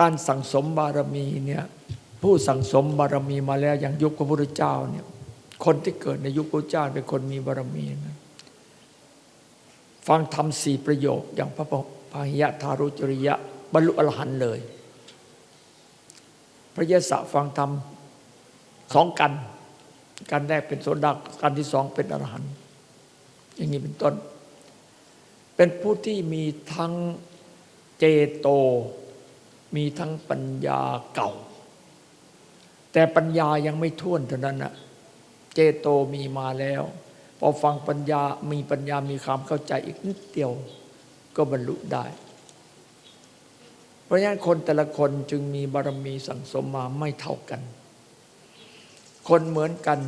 การสั่งสมบารมีเนี่ยผู้สั่งสมบารมีมาแล้วอย่างยุคพระพุทธเจ้าเนี่ยคนที่เกิดในยุคพระเจ้าเป็นคนมีบารมีนะฟังธรรมสี่ประโยคอย่างพระพาหิยะทารุจริยะบรรลุอรหันต์เลย พระเยสะฟังธรรมสองกันกันแรกเป็นโสดากันที่สองเป็นอรหันต์อย่างนี้เป็นต้น เป็นผู้ที่มีทั้งเจโต มีทั้งปัญญาเก่า แต่ปัญญายังไม่ท่วนเท่านั้นนะเจโตมีมาแล้ว พอฟังปัญญามีปัญญามีความเข้าใจอีกนิดเดียว ก็บรรลุได้ เพราะฉะนั้นคนแต่ละคนจึงมีบารมีสั่งสมมาไม่เท่ากัน คนเหมือนกัน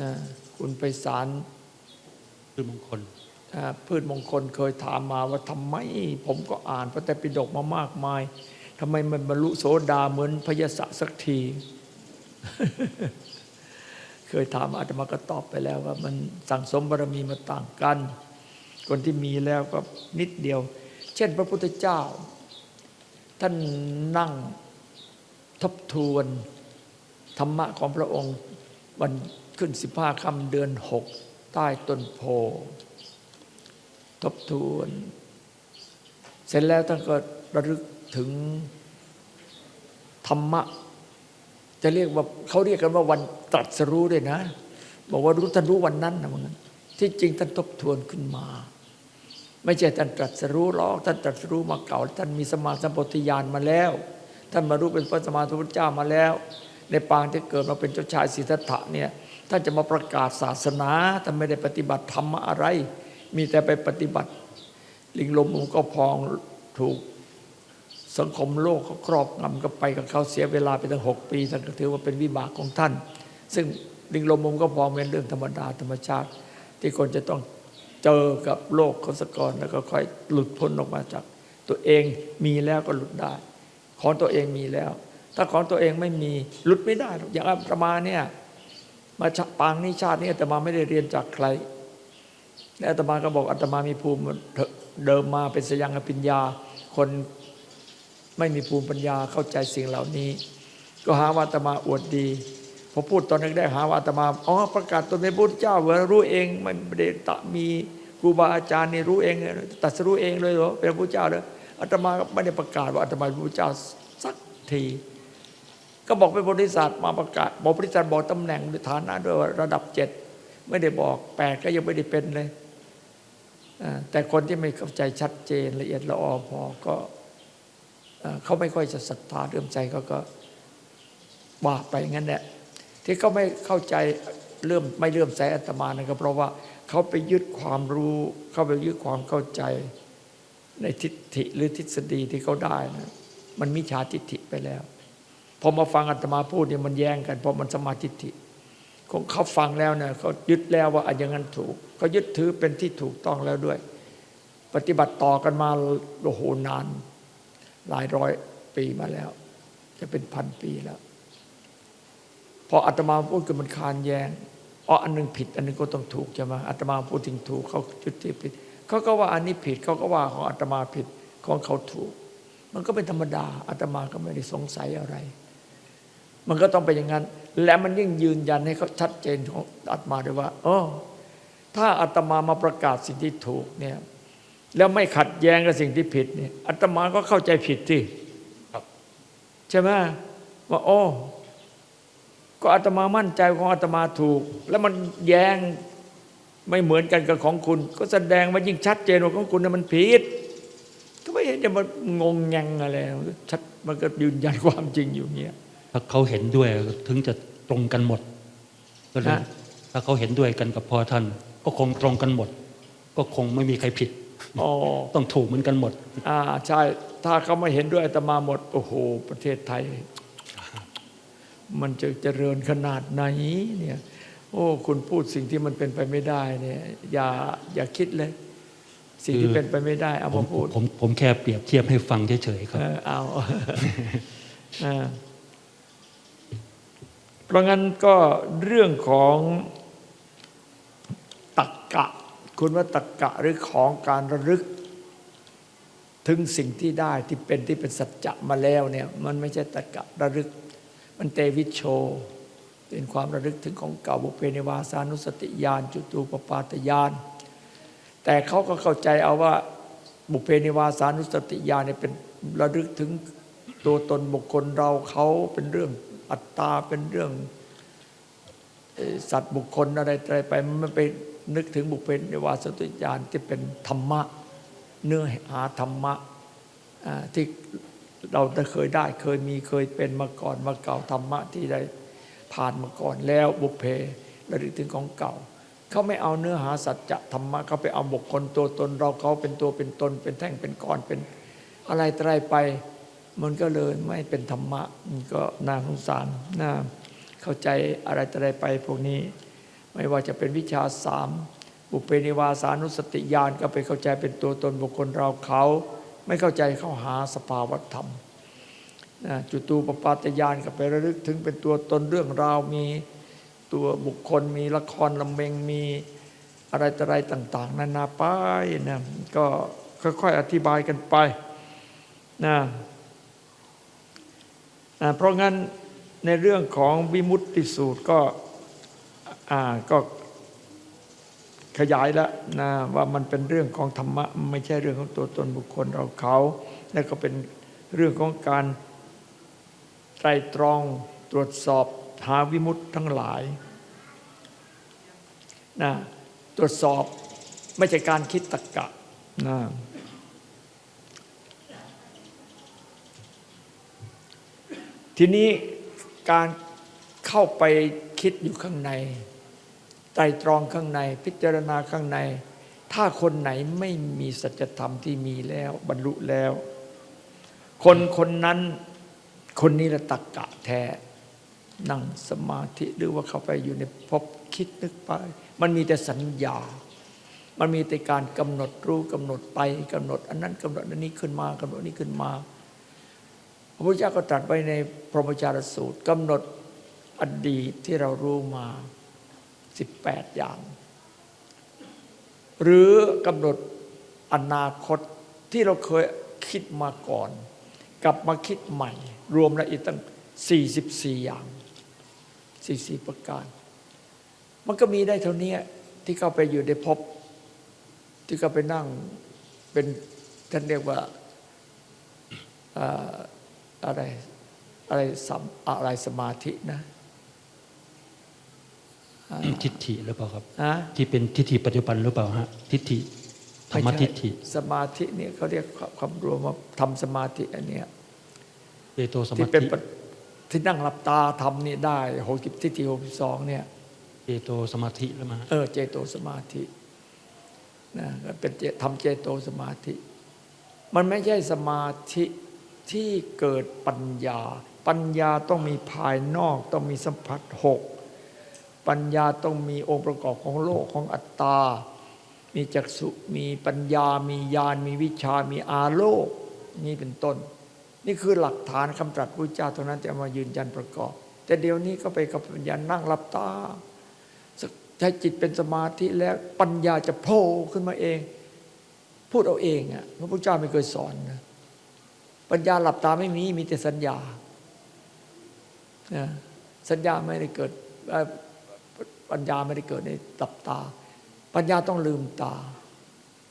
นะคุณไปสารคือมงคลอ่าพืชมงคลเคยถามมาว่าทำไม ผมก็อ่านพระไตรปิฎกมามากมาย ทำไมมันบรรลุโสดาเหมือนพยศะสักที เคยถามอาตมาก็ตอบไปแล้วว่า มันสั่งสมบารมีมาต่างกัน คนที่มีแล้วก็นิดเดียว เช่น พระพุทธเจ้า ท่านนั่งทบทวน ธรรมะของพระองค์วันขึ้นสิบห้าค่ำเดือนหกใต้ต้นโพทบทวน เสร็จแล้วท่านก็ระลึก ถึงธรรมะ จะเรียกว่าเขาเรียกกันว่าวันตรัสรู้ด้วยนะ บอกว่ารู้ท่านรู้วันนั้นนะมันที่จริงท่านทบทวนขึ้นมา ไม่ใช่ท่านตรัสรู้หรอกท่านตรัสรู้มาเก่า ท่านมีสมาสัมปติญาณมาแล้ว ท่านมารู้เป็นพระสมาสัมพุทธเจ้ามาแล้ว ในปางที่เกิดมาเป็นเจ้าชายสิทธัตถะเนี่ยท่านจะมาประกาศศาสนาท่านไม่ได้ปฏิบัติธรรมอะไร มีแต่ไปปฏิบัติ ลิงลมมันก็พองถูก สังคมโลกเขาครอบงำก็ไปกับเขาเสียเวลาไปตั้งหกปีท่านก็ถือว่าเป็นวิบากของท่าน ซึ่งลิงลมมันก็พอเป็นเรื่องธรรมดาธรรมชาติ ที่คนจะต้องเจอกับโลกเขาสกอนแล้วก็ค่อยหลุดพ้นออกมาจาก ตัวเองมีแล้วก็หลุดได้ ของตัวเองมีแล้ว ถ้าของตัวเองไม่มีหลุดไม่ได้อย่างอาตมาเนี่ยมาปางนี้ชาตินี้อาตมาไม่ได้เรียนจากใครและอาตมาก็บอกอาตมามีภูมิเดิมมาเป็นสยังอภิญญา คน ไม่มีภูมิปัญญาเข้าใจสิ่งเหล่านี้ ก็หาว่าอาตมาอวดดีพอพูดตอนนึงได้หาว่าอาตมาอ๋อประกาศตนเป็นพุทธเจ้าเวลารู้เองไม่ได้ตมีครูบาอาจารย์นี่รู้เองตัดสรู้เองเลยเหรอเป็นพระเจ้าเลยอาตมาก็ไม่ได้ประกาศว่าอาตมาเป็นพระเจ้าสักที ก็บอกเป็นบริษัทมาประกาศบอกบริษัทบอกตำแหน่งด้วยฐานะด้วยระดับเจ็ดไม่ได้บอกแปดก็ยังไม่ได้เป็นเลยแต่คนที่ไม่เข้าใจชัดเจนละเอียดละออพอก็ เขาไม่ค่อยจะศรัทธาเรื่มใจเขาก็ว่าไปงั้นแหละที่เขาไม่เข้าใจเริ่มไม่เริ่มใส่อาตมานะก็เพราะว่าเขาไปยึดความรู้เขาไปยึดความเข้าใจในทิฏฐิหรือทฤษฎีที่เขาได้นะมันมิจฉาทิฏฐิไปแล้วพอมาฟังอาตมาพูดเนี่ยมันแย้งกันเพราะมันสมาทิฏฐิของเขาฟังแล้วเนี่ยเขายึดแล้วว่าอันอย่างนั้นถูกเขายึดถือเป็นที่ถูกต้องแล้วด้วย ปฏิบัติต่อกันมาโอ้โหนาน หลายร้อยปีมาแล้ว จะเป็นพันปีแล้ว พออาตมาพูดกันมันคานแยงอ๋ออันหนึงผิด อันหนึงก็ต้องถูกใช่ไหมอาตมาพูดถึงถูกเขาจุดที่ผิดเขาก็ว่าอันนี้ผิดเขาก็ว่าของอาตมาผิดของเขาถูก มันก็เป็นธรรมดาอาตมาก็ไม่ได้สงสัยอะไร มันก็ต้องเป็นอย่างนั้น และมันยิ่งยืนยันให้เขาชัดเจนของอาตมาด้วยว่าอ๋อถ้าอาตมามาประกาศสิ่งที่ถูกเนี่ย แล้วไม่ขัดแย้งกับสิ่งที่ผิดเนี่ยอาตมาก็เข้าใจผิดที่ครับใช่ไหมว่าโอ้ก็อาตมามั่นใจของอาตมาถูก แล้วมันแย้งไม่เหมือนกันกับของคุณ ก็แสดงว่ายิ่งชัดเจนว่าของคุณน่ะมันผิด ก็ไม่เห็นจะมางงแงงอะไรชัดมันก็ยืนยันความจริงอยู่เงี้ยถ้าเขาเห็นด้วยถึงจะตรงกันหมดก็เลยฮะถ้าเขาเห็นด้วยกันกับพ่อท่าน ก็คงตรงกันหมด ก็คงไม่มีใครผิดอ๋อ ต้องถูกเหมือนกันหมด อ่าใช่ถ้าเขาไม่เห็นด้วยอาตมาหมด โอ้โห ประเทศไทย มันจะเจริญขนาดไหนเนี่ยโอ้ คุณพูดสิ่งที่มันเป็นไปไม่ได้เนี่ยอย่าอย่าคิดเลย สิ่งที่คือเป็นไปไม่ได้เอาผมมาพูดผมผมแค่เปรียบเทียบให้ฟังเฉยๆครับเออเอาอ่าเพราะงั้นก็เรื่องของตักกะ คุณว่าตักกะหรือของการระลึก ถึงสิ่งที่ได้ที่เป็นที่เป็นสัจจะมาแล้วเนี่ยมันไม่ใช่ตะกะระลึก มันเตวิชโช เป็นความระลึกถึงของเก่าบุเพนิวาสานุสติญาณจุตูปปาตญาณแต่เขาก็เข้าใจเอาว่าบุเพนิวาสานุสติญาณเนี่ยเป็นระลึกถึงตัวตนบุคคลเราเขาเป็นเรื่องอัตตาเป็นเรื่องสัตว์บุคคลอะไรอะไรไปมันไป นึกถึงบุพเพนิวาสตุญาณที่เป็นธรรมะ เนื้อหาธรรมะที่เราเคยได้เคยมีเคยเป็นมาก่อนมาเก่าธรรมะที่ได้ผ่านมาก่อนแล้วบุพเพระลึกถึงของเก่า เขาไม่เอาเนื้อหาสัจจะธรรมะเขาไปเอาบุคคลตัวตนเราเขาเป็นตัวเป็นตน เป็นแท่งเป็นก้อนเป็นอะไรต่ออะไรไป มันก็เลยไม่เป็นธรรมะมันก็น่าสงสารน่าเข้าใจอะไรต่ออะไรไปพวกนี้ ไม่ว่าจะเป็นวิชาสามบุพเพนิวาสานุสติญาณก็ไปเข้าใจเป็นตัวตนบุคคลเราเขา ไม่เข้าใจเข้าหาสภาวธรรมจุตูปปาตญาณก็ไประลึกถึงเป็นตัวตนเรื่องราวมีตัวบุคคลมีละครลำเมงมีอะไรต่ออะไรต่าง ๆ นานาไปนะก็ค่อยๆอธิบายกันไปนะนะเพราะงั้นในเรื่องของวิมุตติสูตรก็ อ่าก็ขยายแล้วนะว่ามันเป็นเรื่องของธรรมะไม่ใช่เรื่องของตัวตนบุคคลเราเขา และก็เป็นเรื่องของการไตรตรองตรวจสอบหาวิมุตติทั้งหลายนะตรวจสอบไม่ใช่การคิดตรกกะนะทีนี้การเข้าไปคิดอยู่ข้างใน ไตรตรองข้างในพิจารณาข้างใน ถ้าคนไหนไม่มีสัจธรรมที่มีแล้วบรรลุแล้ว คนคนนั้นคนนี้ละตักกะแท้ นั่งสมาธิหรือว่าเข้าไปอยู่ในพบคิดนึกไป มันมีแต่สัญญา มันมีแต่การกำหนดรู้กำหนดไปกำหนด อันนั้นกำหนดอันนี้ขึ้นมากำหนดนี้ขึ้นมาพระพุทธเจ้าก็ตรัสไว้ในพรหมจารสูตรกำหนดอดีตที่เรารู้มา 18 อย่าง หรือกำหนดอนาคตที่เราเคยคิดมาก่อน กลับมาคิดใหม่ รวมล้วอีกตั้ง 44 อย่าง 44 ประการ มันก็มีได้เท่านี้ที่เข้าไปอยู่ในภพที่เข้าไปนั่งเป็นท่านเรียกว่าเอ่อะไรอะไรสมอะไรสมาธินะ ทิฏฐิหรือเปล่าครับฮะที่เป็นทิฏฐิปัจจุบันหรือเปล่าฮะทิฏฐิธรรมทิฏฐิไใช่สมาธิเนี่ยเขาเรียกคำรวมว่าทำสมาธิอันเนี้ยเปโตสมาที่เป็นธิปะที่นั่งหลับตาทำนี่ได้หกสิบทิฏฐิหกสิบสองเนี่ยเปโตสมาธิแล้วมาเออเจโตสมาธินะก็เป็นเจทำเจโตสมาธิ มันไม่ใช่สมาธิที่เกิดปัญญา ปัญญาต้องมีภายนอก ต้องมีสัมผัสหก ปัญญาต้องมีองค์ประกอบของโลกของอัตตา มีจักษุมีปัญญา มีญาณ มีวิชา มีอาโลก นี่เป็นต้น นี่คือหลักฐานคำตรัสพระเจ้าเท่านั้นจะมายืนยันประกอบ แต่เดี๋ยวนี้ก็ไปกับปัญญานั่งหลับตาใช้จิตเป็นสมาธิแล้วปัญญาจะโผล่ขึ้นมาเอง พูดเอาเองอะพระพุทธเจ้าไม่เคยสอนนะปัญญาหลับตาไม่มีมีแต่สัญญานะสัญญาไม่ได้เกิด ปัญญาไม่ได้เกิดในหลับตา ปัญญาต้องลืมตา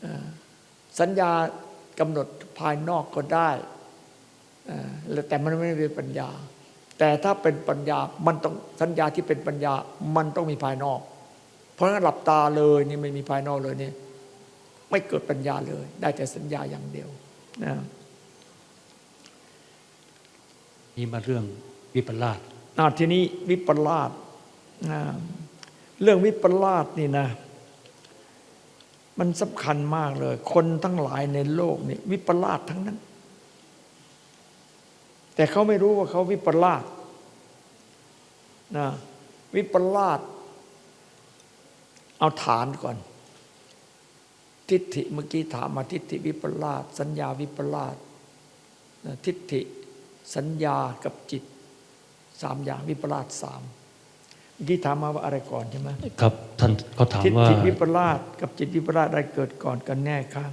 เอ่อสัญญากำหนดภายนอกก็ได้เอ่อแต่มันไม่ได้เป็นปัญญา แต่ถ้าเป็นปัญญามันต้องสัญญาที่เป็นปัญญามันต้องมีภายนอก เพราะงั้นหลับตาเลยนี่ไม่มีภายนอกเลยนี่ไม่เกิดปัญญาเลย ได้แต่สัญญาอย่างเดียวนะนี่มาเรื่องวิปลาสอ่าทีนี้วิปลาสอ่า เรื่องวิปลาสนี่นะ มันสำคัญมากเลย คนทั้งหลายในโลกนี่วิปลาสทั้งนั้น แต่เขาไม่รู้ว่าเขาวิปลาสนะวิปลาสเอาฐานก่อน ทิฏฐิเมื่อกี้ถามมาทิฏฐิวิปลาสสัญญาวิปลาสทิฏฐิสัญญากับจิตสามอย่างวิปลาสสาม เมื่อกี้ถามมาว่าอะไรก่อนใช่ไหมครับท่านเขาถามทิฏว่าฐิวิปลาสกับจิตวิปลาสอะไรเกิดก่อนกันแน่ครับ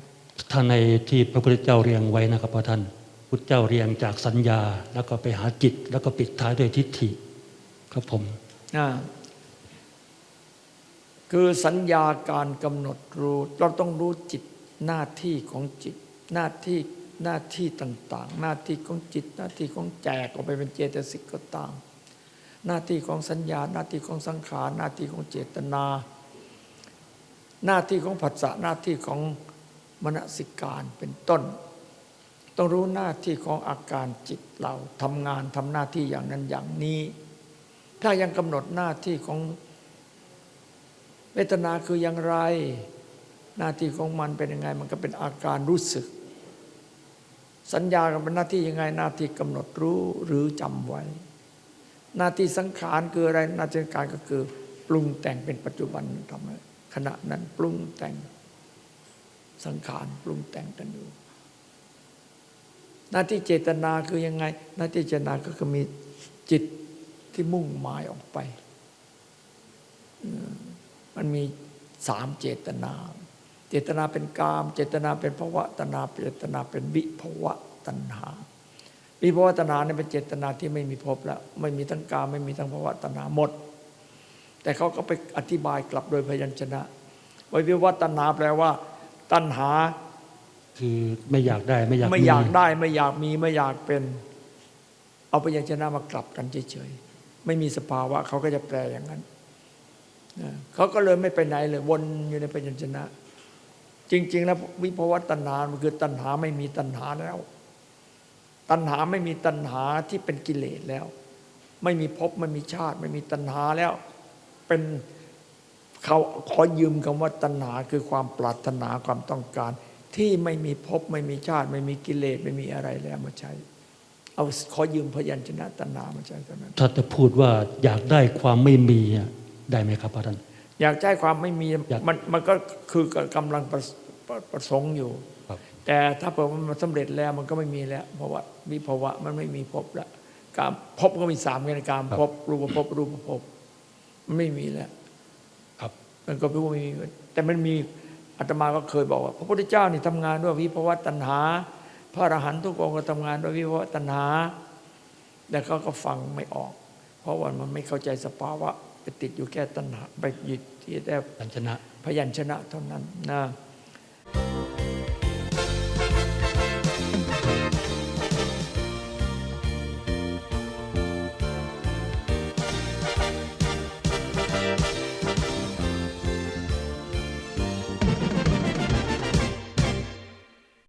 ถ้าในที่พระพุทธเจ้าเรียงไว้นะครับพระท่านพุทธเจ้าเรียงจากสัญญา แล้วก็ไปหาจิต แล้วก็ปิดท้ายด้วยทิฏฐิครับผมอ่าคือสัญญาการกำหนดรู้ เราต้องรู้จิตหน้าที่ของจิต หน้าที่หน้าที่ต่าง ๆ หน้าที่ของจิต หน้าที่ของแจกออกไปเป็นเจตสิกก็ตาม หน้าที่ของสัญญา หน้าที่ของสังขาร หน้าที่ของเจตนา หน้าที่ของผัสสะหน้าที่ของมนสิการเป็นต้น ต้องรู้หน้าที่ของอาการจิตเราทำงานทำหน้าที่อย่างนั้นอย่างนี้ ถ้ายังกำหนดหน้าที่ของเวทนาคืออย่างไร หน้าที่ของมันเป็นยังไง มันก็เป็นอาการรู้สึก สัญญาก็เป็นหน้าที่ยังไงหน้าที่กำหนดรู้หรือจำไว้ หน้าที่สังขารคืออะไรหน้าที่สังขารก็คือ ปรุงแต่งเป็นปัจจุบันทำขณะนั้นปรุงแต่งสังขารปรุงแต่งกันอยู่หน้าที่เจตนาคือยังไง หน้าที่เจตนาก็คือมีจิตที่มุ่งหมายออกไปมมันมีสามเจตนา เจตนาเป็นกาม เจตนาเป็นภวะตนา เจตนาเป็นวิภวะตัณหา วิภวะตัณหาเนี่ยเป็นเจตนาที่ไม่มีภพแล้ว ไม่มีทั้งกามไม่มีทั้งภวะตัณหาหมด แต่เขาก็ไปอธิบายกลับโดยพยัญชนะว่าวิภวะตัณหาแปลว่า ตัณหา คือไม่อยากได้ไม่อยากไม่อยากได้ไม่อยากมีไม่อยากเป็น เอาพยัญชนะมากลับกันเฉยๆไม่มีสภาวะเขาก็จะแปลอย่างนั้นนะเขาก็เลยไม่ไปไหนเลย วนอยู่ในพยัญชนะ จริง ๆ แล้ววิภวตัณหามันคือตัณหาไม่มีตัณหาแล้ว ตัณหาไม่มีตัณหาที่เป็นกิเลสแล้ว ไม่มีภพไม่มีชาติ ไม่มีตัณหาแล้ว เป็นเขาขอยืมคำว่าตัณหาคือความปรารถนาความต้องการ ที่ไม่มีภพไม่มีชาติ ไม่มีกิเลสไม่มีอะไรแล้วมาใช้ เอาขอยืมพยัญชนะตัณหามาใช้เท่านั้นถ้าจะพูดว่าอยากได้ความไม่มีอะได้ไหมครับพระท่านอยากใช้ความไม่มีอยากมันมันก็คือกำลังประประประสงค์อยู่ครับ แต่ถ้าเผื่อว่ามันสำเร็จแล้วมันก็ไม่มีแล้วเพราะว่าวิภาวะมันไม่มีภพแล้วการภพก็มีสามไงการภพรูปภพรูปภพมันไม่มีแล้วครับ มันก็ไม่มีแต่มันมีอาตมาก็เคยบอกว่า พระพุทธเจ้านี่ทำงานด้วยวิภาวะตัณหา พระอรหันต์ทุกองค์ก็ทำงานด้วยวิภาวะตัณหาแต่เขาก็ฟังไม่ออก เพราะว่ามันไม่เข้าใจสภาวะไปติดอยู่แค่ตัณหาไปยึดที่แต่สัญชนะพยัญชนะเท่านั้นนะ